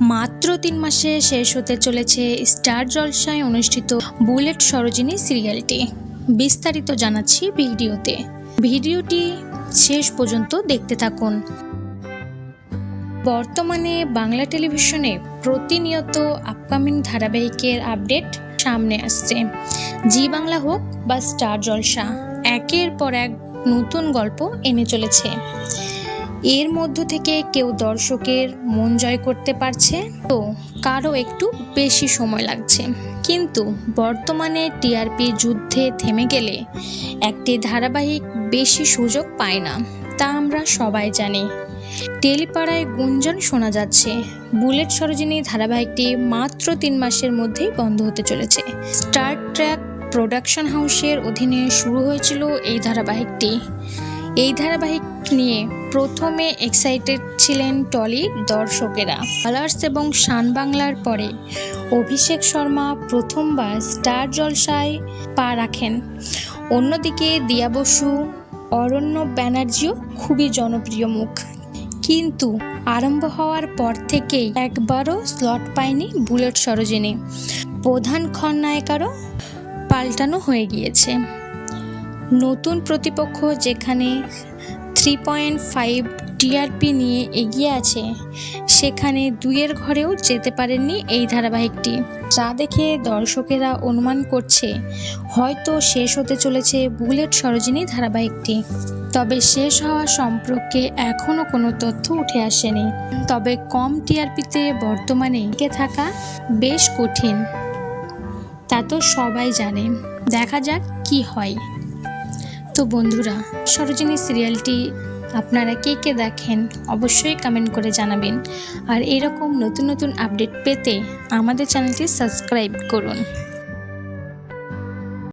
মাত্র তিন মাসে শেষ হতে চলেছে স্টার জলসায় অনুষ্ঠিত বুলেট সরোজিনী সিরিয়ালটি। বিস্তারিত জানাচ্ছি ভিডিওতে। ভিডিওটি শেষ পর্যন্ত দেখতে থাকুন। বর্তমানে বাংলা টেলিভিশনে প্রতিনিয়ত আপকামিং ধারাবাহিকের আপডেট সামনে আসছে। জি বাংলা হোক বা স্টার জলসা, একের পর এক নতুন গল্প এনে চলেছে। এর মধ্য থেকে কেউ দর্শকের মন জয় করতে পারছে, তো কারও একটু বেশি সময় লাগছে। কিন্তু বর্তমানে টিআরপি যুদ্ধে থেমে গেলে একটি ধারাবাহিক বেশি সুযোগ পায় না, তা আমরা সবাই জানি। টেলিপাড়ায় গুঞ্জন শোনা যাচ্ছে, বুলেট সরোজিনী ধারাবাহিকটি মাত্র তিন মাসের মধ্যেই বন্ধ হতে চলেছে। স্টার ট্র্যাক প্রোডাকশন হাউসের অধীনে শুরু হয়েছিল এই ধারাবাহিকটি। এই ধারাবাহিক নিয়ে প্রথমে এক্সাইটেড ছিলেন টলি দর্শকেরা। কালার্স এবং শান বাংলার পরে অভিষেক শর্মা প্রথমবার স্টার জলসায় পা রাখেন। অন্যদিকে দিয়া বসু, অরণ্য ব্যানার্জিও খুবই জনপ্রিয় মুখ। কিন্তু আরম্ভ হওয়ার পর থেকেই একবারও স্লট পায়নি বুলেট সরোজিনী। প্রধান খলনায়িকারও পাল্টানো হয়ে গিয়েছে। নতুন প্রতিপক্ষ যেখানে থ্রি পয়েন্ট ফাইভ টিআরপি নিয়ে এগিয়ে আছে, সেখানে দুইয়ের ঘরেও যেতে পারেননি এই ধারাবাহিকটি। যা দেখে দর্শকেরা অনুমান করছে, হয়তো শেষ হতে চলেছে বুলেট সরোজিনী ধারাবাহিকটি। তবে শেষ হওয়া সম্পর্কে এখনও কোনো তথ্য উঠে আসেনি। তবে কম টিআরপিতে বর্তমানে টিকে থাকা বেশ কঠিন। তা তো সবাই জানে। দেখা যাক কি হয়। তো বন্ধুরা, সরোজিনী সিরিয়ালটি আপনারা কে কে দেখেন অবশ্যই কমেন্ট করে জানাবেন। আর এরকম নতুন নতুন আপডেট পেতে আমাদের চ্যানেলটি সাবস্ক্রাইব করুন।